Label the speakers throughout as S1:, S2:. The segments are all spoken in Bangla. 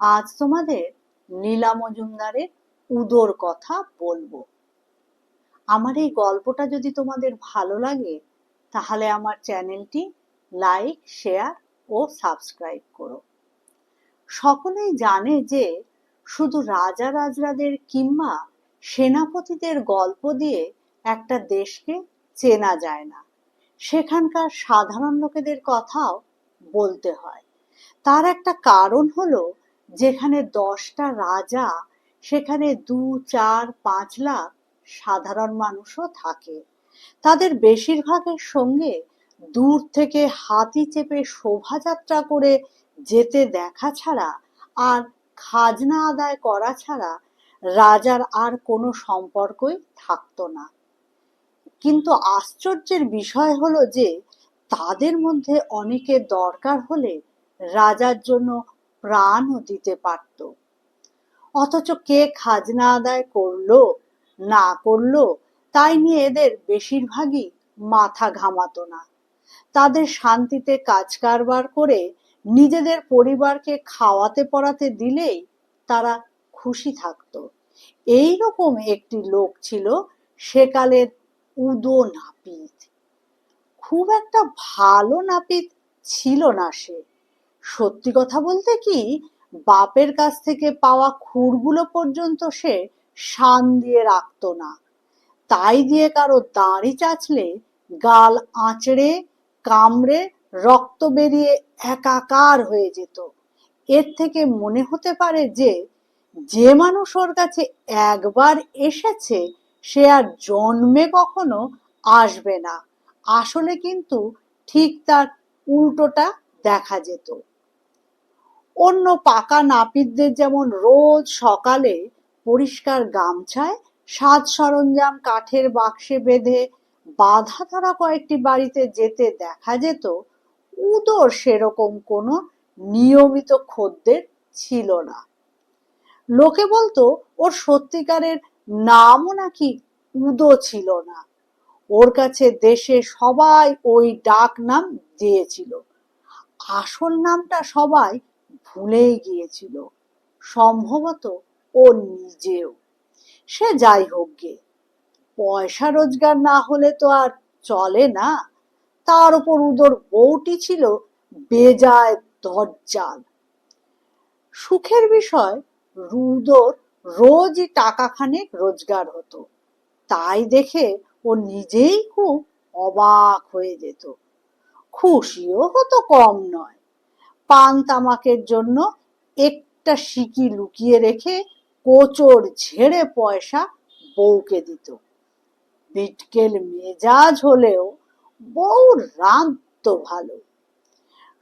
S1: আজ তোমাদের লীলা মজুমদারের উদর কথা বলব। আমার এই গল্পটা যদি তোমাদের ভালো লাগে, তাহলে আমার চ্যানেলটি লাইক, শেয়ার ও সাবস্ক্রাইব করো। সকলেই জানে যে শুধু রাজা রাজরাদের কিংবা সেনাপতিদের গল্প দিয়ে একটা দেশকে চেনা যায় না। সেখানকার সাধারণ লোকেদের কথাও বলতে হয়। তার একটা কারণ হলো যেখানে দশটা রাজা, সেখানে দু, চার, পাঁচ লাখ সাধারণ মানুষও থাকে। তাদের বেশিরভাগের সঙ্গে দূর থেকে হাতি চেপে শোভাযাত্রা করে যেতে দেখা ছাড়া আর খাজনা আদায় করা ছাড়া রাজার আর কোনো সম্পর্কই থাকতো না। কিন্তু আশ্চর্যের বিষয় হলো যে, তাদের মধ্যে অনেকের দরকার হলে রাজার জন্য প্রাণও দিতে পারত। অথচ কে খাজনা আদায় করল, না করল, তাই নিয়ে এদের বেশিরভাগই মাথা ঘামাতো না। তাদের শান্তিতে কাজ কারবার করে নিজেদের পরিবারকে খাওয়াতে পড়াতে দিলেই তারা খুশি থাকতো। এই রকম একটি লোক ছিল সেকালের উদো নাপিত। খুব একটা ভালো নাপিত ছিল না সে। সত্যি কথা বলতে কি, বাপের কাছ থেকে পাওয়া খুরগুলো পর্যন্ত সে শান দিয়ে রাখতো না। তাই দিয়ে কারও দাড়ি চাচলে, গাল আঁচড়ে, কামড়ে রক্ত বেরিয়ে একাকার হয়ে যেত। এর থেকে মনে হতে পারে যে যে মানুষ ওর কাছে একবার এসেছে, সে আর জন্মে কখনো আসবে না। আসলে কিন্তু ঠিক তার উল্টোটা দেখা যেত। অন্য পাকা নাপিতদের যেমন রোজ সকালে পরিষ্কার গামছায় সাজ সরঞ্জাম কাঠের বাক্সে বেঁধে বাধা ধরা কয়েকটি বাড়িতে যেতে দেখা যেত, উদর সেরকম কোনো নিয়মিত খদ্দের ছিল না। লোকে বলতো, ওর সত্যিকারের নামও নাকি উদো ছিল না। ওর কাছে দেশে সবাই ওই ডাক নাম দিয়েছিল। আসল নামটা সবাই ভুলেই গিয়েছিল। সম্ভবত ও নিজেও। সে যাই হোক গে, পয়সা রোজগার না হলে তো আর চলে না। তার উপর উদর বউটি ছিল বেজায় দজ্জাল সুখের বিষয়, রুদোর রোজই টাকা খানেক রোজগার হতো। তাই দেখে ও নিজেই খুব অবাক হয়ে যেত। খুশিও হতো কম নয়। পান তামাকের জন্য একটা সিকি লুকিয়ে রেখে কোচর ঝেড়ে পয়সা বউকে দিত। বিটকেল মেজাজ হলেও বউ রাঁধত ভালো।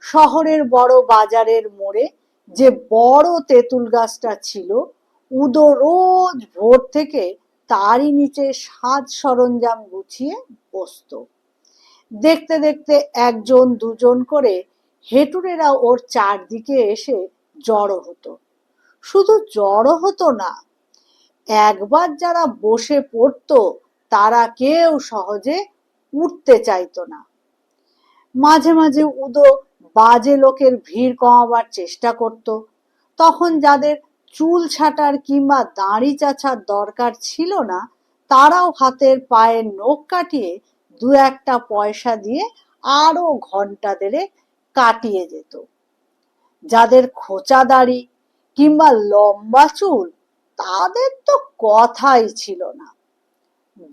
S1: শহরের বড় বাজারের মোড়ে যে বড় তেঁতুল গাছটা ছিল, উদো রোজ ভোর থেকে তারই নিচে সাজ সরঞ্জাম গুছিয়ে বসত। দেখতে দেখতে একজন দুজন করে হেঁটুরেরা ওর চারদিকে এসে জড়ো হতো। শুধু জড়ো হতো না, একবার যারা বসে পড়তো, তারা কেউ সহজে উঠতে চাইতো না। মাঝে মাঝে উদো বাজে লোকের ভিড় কমাবার চেষ্টা করত। তখন যাদের চুল ছাটার কিংবা দাঁড়ি চাচার দরকার ছিল না, তারাও হাতের পায়ের নখ কাটিয়ে দু একটা পয়সা দিয়ে আরও ঘণ্টা দেড়ে কাটিয়ে যেত। যাদের খোঁচা দাড়ি কিংবা লম্বা চুল, তাদের তো কথাই ছিল না।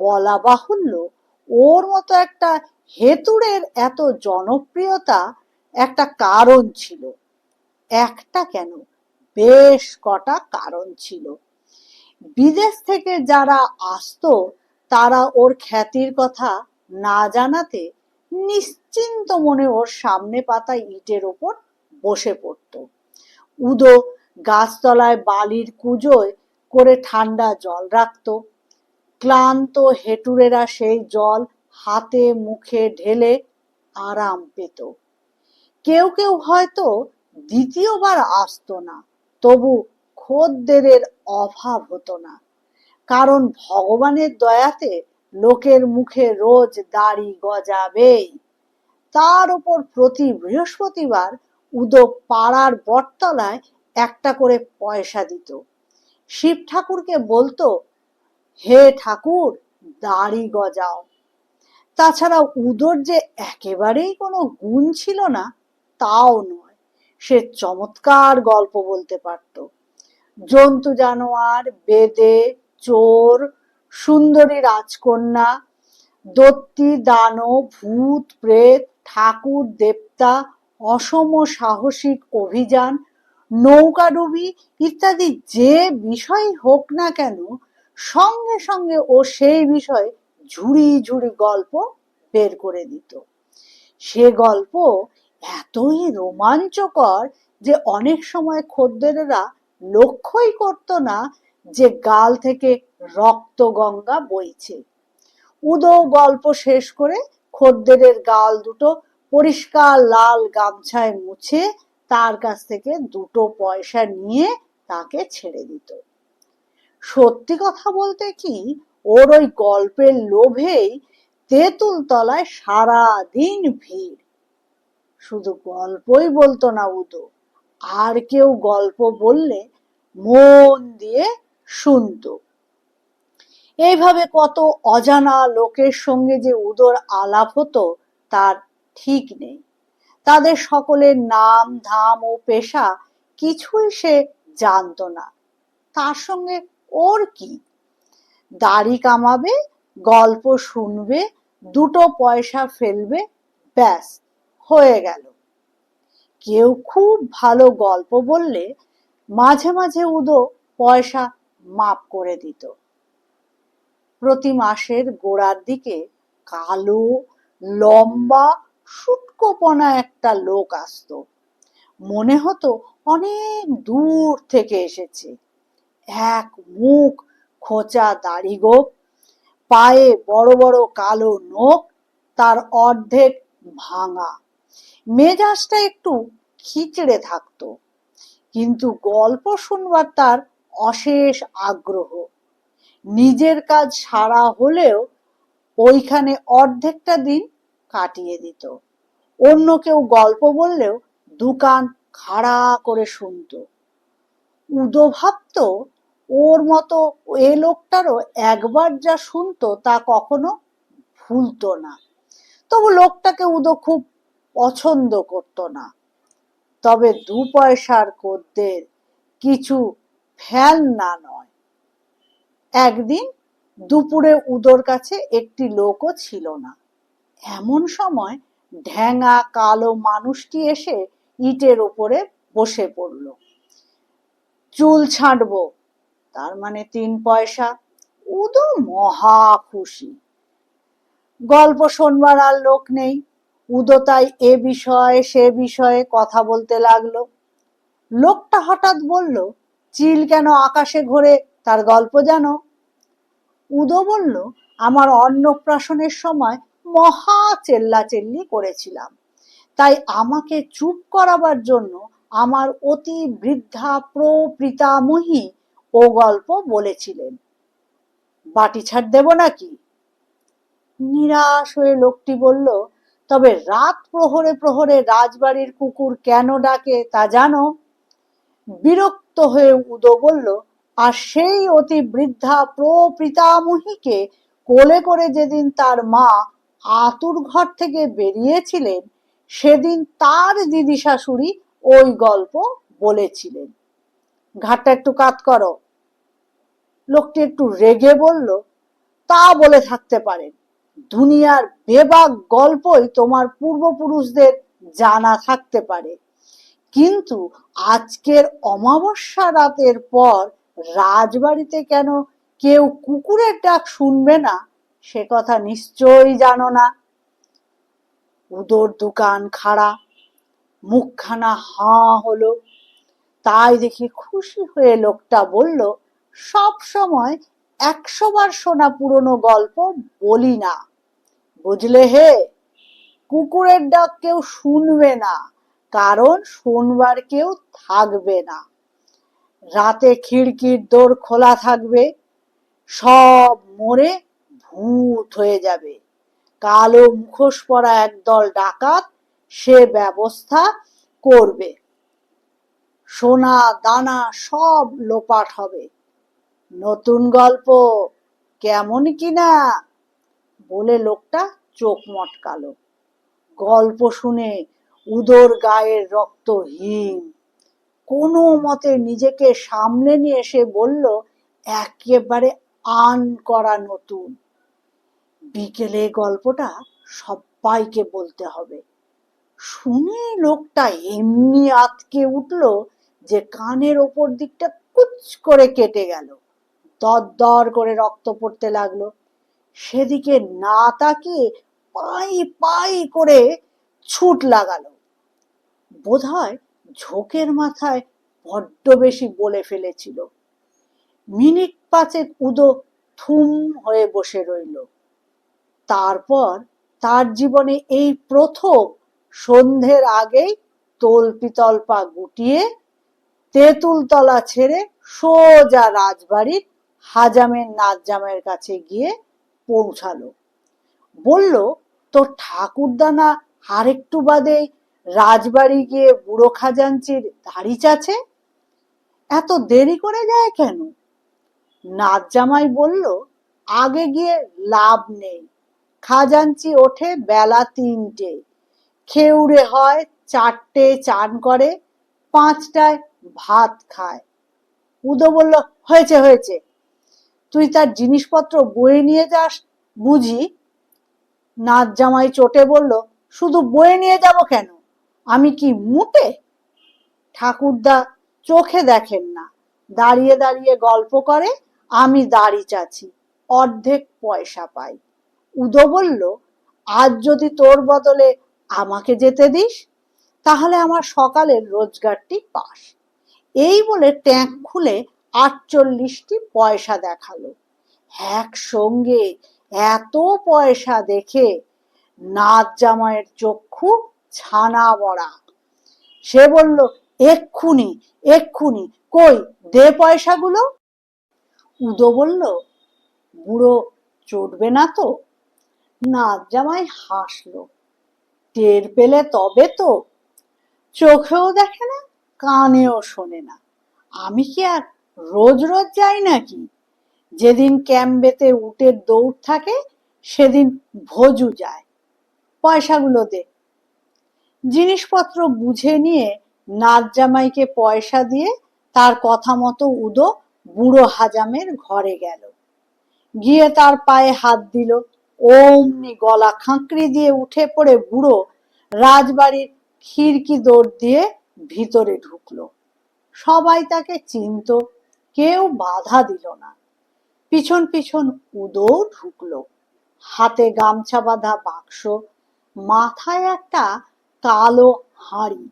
S1: বলা বাহুল্য, ওর মতো একটা হেতুড়ের এত জনপ্রিয়তা একটা কারণ ছিল। একটা কেন? বেশ কটা কারণ ছিল। বিদেশ থেকে যারা আসতো, তারা ওর খ্যাতির কথা না জানাতে নিশ্চিন্ত মনে ওর সামনে পাতা ইটের ওপর বসে পড়ত। উদো গাছতলায় বালির কুজোয় করে ঠান্ডা জল রাখত। ক্লান্ত হেটুরেরা সেই জল হাতে মুখে ঢেলে আরাম পেত। কেউ কেউ হয়তো দ্বিতীয়বার আসতো না, তবু খদ্দেরের অভাব হতো না। কারণ ভগবানের দয়াতে লোকের মুখে রোজ দাড়ি গজাবেই। তার উপর প্রতি বৃহস্পতিবার উদো পাড়ার বটতলায় একটা করে পয়সা দিত। শিব ঠাকুরকে বলতো, হে ঠাকুর, দাড়ি গজাও। তাছাড়া উদর যে একেবারেই কোনো গুণ ছিল না, তাও নয়, সে চমৎকার গল্প বলতে পারত। জন্তু, জানোয়ার, বেদে, চোর, সুন্দরী রাজকন্যা, দত্তি, দানব, ভূত, প্রেত ঠাকুর দেবতা, অসম সাহসিক অভিযান নৌকাডুবি ইত্যাদি যে বিষয় হোক না কেন, সঙ্গে সঙ্গে ও সেই বিষয়ে ঝুড়ি ঝুড়ি গল্প বের করে দিত। সে গল্প এতই রোমাঞ্চকর যে অনেক সময় খদ্দেরেরা লক্ষ্যই করতো না যে গাল থেকে রক্ত গঙ্গা বইছে। উদো গল্প শেষ করে খদ্দেরের গাল দুটো পরিষ্কার লাল গামছায় মুছে তার কাছ থেকে দুটো পয়সা নিয়ে তাকে ছেড়ে দিত। সত্যি কথা বলতে কি, ওর ওই গল্পের লোভেই তেঁতুল তলায় সারা দিন ভিড়। শুধু গল্পই বলতো না উদো, আর কেউ গল্প বললে মন দিয়ে শুনতো। এইভাবে কত অজানা লোকের সঙ্গে যে উদর আলাপ হতো, তার ঠিক নেই। তাদের সকলের নাম, ধাম ও পেশা কিছুই সে জানতো না। তার সঙ্গে ওর কি? দাড়ি কামাবে, গল্প শুনবে, দুটো পয়সা ফেলবে, ব্যাস, হয়ে গেল। কেউ খুব ভালো গল্প বললে মাঝে মাঝে উদো পয়সা মাপ করে দিত। প্রতি মাসের গোড়ার দিকে কালো, লম্বা, সুটকোপনা একটা লোক আসতো। মনে হতো অনেক দূর থেকে এসেছে। এক মুখ খোঁচা দাড়ি গোপ পায়ে বড় বড় কালো নখ, তার অর্ধেক ভাঙা। মেজাজটা একটু খিচড়ে থাকতো, কিন্তু গল্প শুনবার তার অশেষ আগ্রহ। নিজের কাজ সারা হলেও ওইখানে অর্ধেকটা দিন কাটিয়ে দিত। অন্য কেউ গল্প বললেও দোকান খাড়া করে শুনত। উদো ভাবত, ওর মতো এ লোকটারও একবার যা শুনতো তা কখনো ভুলতো না। তবু লোকটাকে উদো খুব পছন্দ করত না। তবে দু পয়সার কদ্দের কিছু ফ্যান না নয়। একদিন দুপুরে উদোর কাছে একটি লোকও ছিল না। এমন সময় ঢ্যাঙা কালো মানুষটি এসে ইটের ওপরে বসে পড়ল। চুল ছাঁটবো, তার মানে তিন পয়সা। উদো মহা খুশি। গল্প শোনবার আর লোক নেই। উদো তাই এ বিষয়ে, সে বিষয়ে কথা বলতে লাগল। লোকটা হঠাৎ বলল, চিল কেন আকাশে ঘোরে? তার গল্প জানো উদো বলল, আমার অন্নপ্রাশনের সময় মহা চেল্লাচেল্লি করেছিলাম। তাই আমাকে চুপ করাবার জন্য আমার অতি বৃদ্ধা প্রপিতামহী ও গল্প বলেছিলেন। বাটি ছাড় দেব নাকি? নিরাশ হয়ে লোকটি বলল, তবে রাত প্রহরে প্রহরে রাজবাড়ির কুকুর কেন ডাকে তা জানো? বিরক্ত হয়ে উদো বলল আর সেই অতি বৃদ্ধা প্রপিতামহীকে কোলে করে যেদিন তার মা আতুর ঘর থেকে বেরিয়েছিলেন, সেদিন তার দিদি শাশুড়ি ওই গল্প বলেছিলেন। ঘাটটা একটু কাত করো। লোকটি একটু রেগে বলল, তা বলে থাকতে পারেন। দুনিয়ার বেবাক গল্পই তোমার পূর্বপুরুষদের জানা থাকতে পারে। কিন্তু আজকের অমাবস্যা রাতের পর রাজবাড়িতে কেন কেউ কুকুরের ডাক শুনবে না? সে কথা নিশ্চয়ই জানো না। উদর দোকান খাড়া, মুখখানা হাঁ হলো। তাই দেখি খুশি হয়ে লোকটা বলল, সব সময় একশো বার শোনা পুরনো গল্প বলি না। বুঝলে হে? কুকুরের ডাক কেউ শুনবে না, কারণ শুনবার কেউ থাকবে না। রাতে খিড়কির দোর খোলা থাকবে, সব মরে ভূত হয়ে যাবে। কালো মুখোশ পরা একদল ডাকাত সে ব্যবস্থা করবে। সোনা, দানা সব লোপাট হবে। নতুন গল্প কেমন কিনা বলে লোকটা চোখ মটকালো। গল্প শুনে উদর গায়ের রক্ত হিম। কোনো মতে নিজেকে সামলে নিয়ে এসে বলল, একেবারে আন করা নতুন। বিকেলে গল্পটা সবাইকে বলতে হবে। শুনে লোকটা এমনি আতকে উঠল যে কানের ওপর দিকটা কুচ করে কেটে গেল। দর করে রক্ত পড়তে লাগল। সেদিকে না তাকিয়ে পাই পাই করে ছুট লাগালো। বোধহয় ঝোঁকের মাথায় বড্ড বেশি বলে ফেলেছিল। মিনিট পাঁচেক উদো থুম হয়ে বসে রইল। তারপর তার জীবনে এই প্রথম সন্ধ্যের আগেই তল্পিতল্পা গুটিয়ে তেঁতুলতলা ছেড়ে সোজা রাজবাড়ির হাজামের নাজজামের কাছে গিয়ে পৌঁছালো। বলল, তোর ঠাকুরদানা আরেকটু বাদে রাজবাড়ি গিয়ে বুড়ো খাজাঞ্চির দাড়ি চাছে? এত দেরি করে যায় কেন? নাচ জামাই বলল, আগে গিয়ে লাভ নেই। খাজাঞ্চি ওঠে বেলা তিনটে। খেউড়ে হয় চারটে, চান করে, পাঁচটায় ভাত খায়। উদো বলল, হয়েছে হয়েছে। তুই তার জিনিসপত্র বয়ে নিয়ে যাস বুঝি? নাচ জামাই চটে বলল, শুধু বয়ে নিয়ে যাব কেন? আমি কি মুটে ঠাকুরদা চোখে দেখেন না। দাঁড়িয়ে দাঁড়িয়ে গল্প করে, আমি দাড়ি চাচ্ছি অর্ধেক পয়সা পাই। উদো বলল, আজ যদি তোর বদলে আমাকে যেতে দিস, তাহলে আমার সকালের রোজগারটি পাস। এই বলে ট্যাঙ্ক খুলে আটচল্লিশটি পয়সা দেখাল। একসঙ্গে এত পয়সা দেখে নাচ জামাইয়ের চক্ষু ছানা বড়া। সে বলল, এক্ষুনি এক্ষুনি, কই, দে পয়সাগুলো? উদো বলল, বুড়ো চটবে না তো? নাচ জামাই হাসলো, টের পেলে তবে তো। চোখেও দেখে না, কানেও শোনে না। আমি কি আর রোজ রোজ যাই নাকি? যেদিন ক্যাম্বেতে উটের দৌড় থাকে, সেদিন ভোজু যায়। পয়সাগুলো দে জিনিসপত্র বুঝে নিয়ে নাচ জামাইকে পয়সা দিয়ে তার কথা মতো উদো বুড়ো হাজামের ঘরে গেল। গিয়ে তার পায়ে হাত দিল। অমনি গলা খাঁকড়ি দিয়ে উঠে পড়ে বুড়ো রাজবাড়ির খিড়কি দৌড় দিয়ে ভিতরে ঢুকলো। সবাই তাকে চিনত, কেউ বাধা দিল না। পিছন পিছন উদো ঢুকলো। হাতে গামছা বাঁধা বাক্স, মাথায় একটা কালো হাঁড়ি।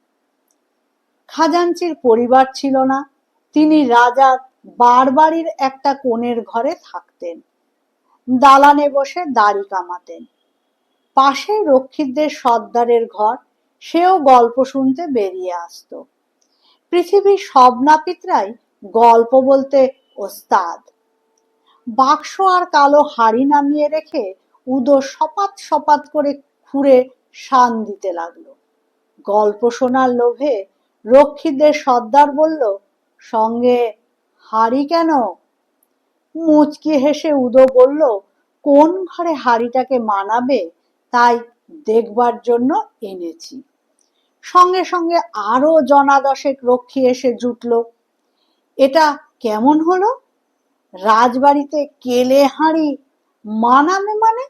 S1: খাজাঞ্চির পরিবার ছিল না। তিনি রাজার বারবাড়ির একটা কোণের ঘরে থাকতেন। দালানে বসে দাড়ি কামাতেন। পাশে রক্ষীদের সর্দারের ঘর, সেও গল্প শুনতে বেরিয়ে আসত। পৃথিবীর সব নাপিতরাই গল্প বলতে ওস্তাদ। বাক্স আর কালো হাড়ি নামিয়ে রেখে উদো সপাত সপাত করে খুঁড়ে শান দিতে লাগল। গল্প শোনার লোভে রক্ষীদের সর্দার বলল, সঙ্গে হাড়ি কেন? মুচকি হেসে উদো বলল, কোন ঘরে হাড়িটাকে মানাবে তাই দেখবার জন্য এনেছি। সঙ্গে সঙ্গে আরও জনাদশেক রক্ষী এসে জুটল। এটা কেমন হলো? রাজবাড়িতে কেলে হাঁড়ি মানাবে মানে?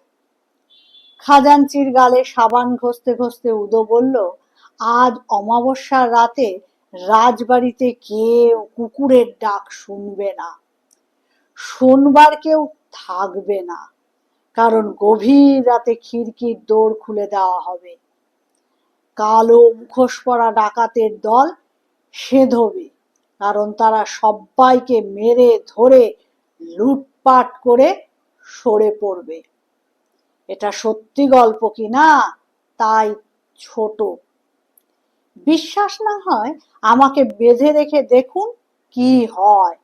S1: খাজাঞ্চির গালে সাবান ঘষতে ঘষতে উদো বলল আজ অমাবস্যার রাতে রাজবাড়িতে কেউ কুকুরের ডাক শুনবে না। শোনবার কেউ থাকবে না, কারণ গভীর রাতে খিড়কির দৌড় খুলে দেওয়া হবে। কালো মুখোশ পরা ডাকাতের দল সেঁধবে, কারণ তারা সবাইকে মেরে ধরে লুটপাট করে সরে পড়বে। এটা সত্যি গল্প কি না? তাই ছোট বিশ্বাস না হয় আমাকে বেঁধে রেখে দেখুন কি হয়।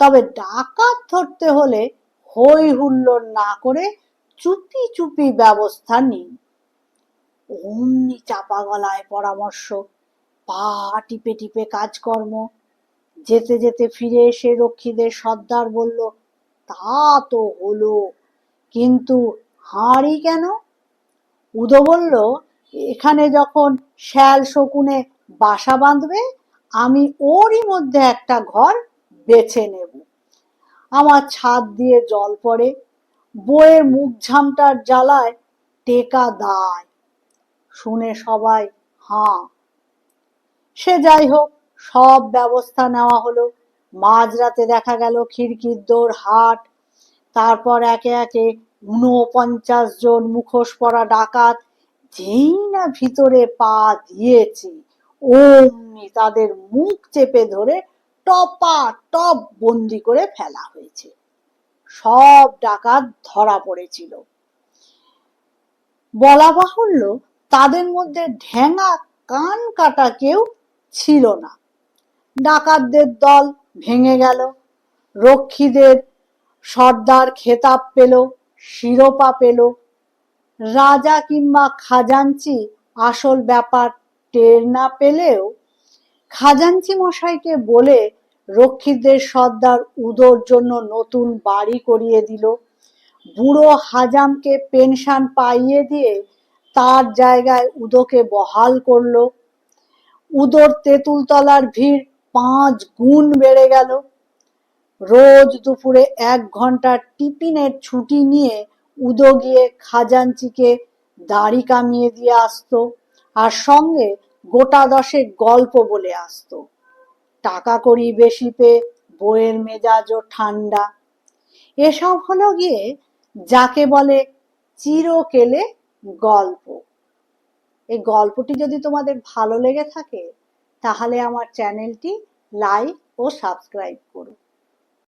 S1: তবে ডাকাত ধরতে হলে হই হুল্লোড় না করে চুপি চুপি ব্যবস্থা নিন। অমনি চাপা গলায় পরামর্শ, পা টিপে টিপে কাজকর্ম। যেতে যেতে ফিরে এসে রক্ষীদের সর্দার বলল, তা তো হলো, কিন্তু হাঁড়ি কেন? উদো বলল এখানে যখন শ্যাল শকুনে বাসা বাঁধবে, আমি ওরই মধ্যে একটা ঘর বেছে নেব। আমার ছাদ দিয়ে জল পড়ে, বইয়ের মুখ ঝামটার জ্বালায় টেকা দায়। শুনে সবাই হাঁ। সে যাই হোক, সব ব্যবস্থা নেওয়া হলো। মাঝরাতে দেখা গেল খিড়কির দোর হাট। তারপর একে একে ঊনপঞ্চাশ জন মুখোশ পরা ডাকাত যেই না ভিতরে পা দিয়েছে, অমনি তাদের মুখ চেপে ধরে টপা টপ বন্দি করে ফেলা হয়েছে। সব ডাকাত ধরা পড়েছিল। বলা বাহুল্য তাদের মধ্যে ঢেঙা কান কাটা কেউ ছিল না। ডাকাতদের দল ভেঙে গেল, রক্ষীদের সর্দার খেতাব পেল, শিরোপা পেল রাজা কিংবা খাজাঞ্চি আসল ব্যাপার টের না পেলেও খাজাঞ্চি মশাইকে বলে রক্ষীদের সর্দার উদোর জন্য নতুন বাড়ি করিয়ে দিল। বুড়ো হাজামকে পেনশন পাইয়ে দিয়ে তার জায়গায় উদোকে বহাল করল। উদোর তেঁতুলতলার ভিড় পাঁচ গুণ বেড়ে গেল। রোজ দুপুরে এক ঘণ্টা টিফিনের ছুটি নিয়ে উদো গিয়ে খাজাঞ্চিকে দাড়ি কামিয়ে দিয়ে আসতো আর সঙ্গে গোটা দশেক গল্প বলে আসতো। টাকা করি বেশি পেয়ে বইয়ের মেজাজও ঠান্ডা। এসব হলো গিয়ে যাকে বলে চিরকেলে গল্প। এই গল্পটি যদি তোমাদের ভালো লেগে থাকে, তাহলে আমার চ্যানেলটি লাইক ও সাবস্ক্রাইব করো।